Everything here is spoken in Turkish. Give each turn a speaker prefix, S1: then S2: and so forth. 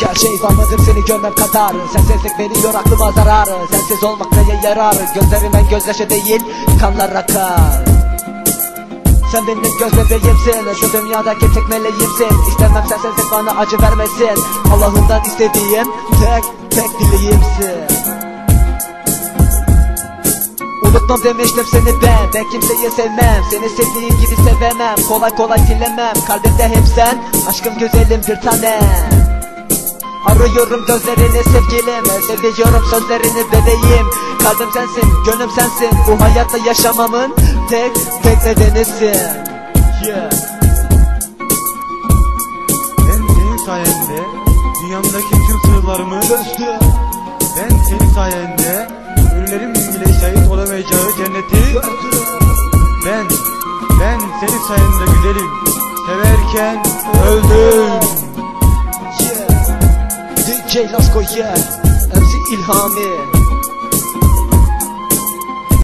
S1: Gerçeği anladım seni görmem kadar Sensizlik veriyor aklıma zararı. Sensiz olmak neye yarar Gözlerinden gözyaşı değil kanlar akar. Sen benim göz bebeğimsin. Şu dünyadaki tek meleğimsin. İstemem sensizlik bana acı vermesin. Allah'ından istediğim tek tek dileğimsin Unutmam demiştim seni ben. Ben kimseyi sevmem Seni sevdiğim gibi sevemem. Kolay kolay dilemem Kalbimde hep sen Aşkım güzelim bir tanem. Arıyorum gözlerini sevgilim Seviyorum sözlerini bebeğim. Kalbim sensin, gönlüm sensin. Bu hayatta yaşamamın tek tek nedenisin. Yeah.
S2: Ben senin sayende dünyamdaki tüm sırlarımı Ben senin sayende şahit olamayacağı cenneti Ben, ben senin sayende güzelim. Severken öldüm.
S1: DJ Lasko yeah. MC İlhami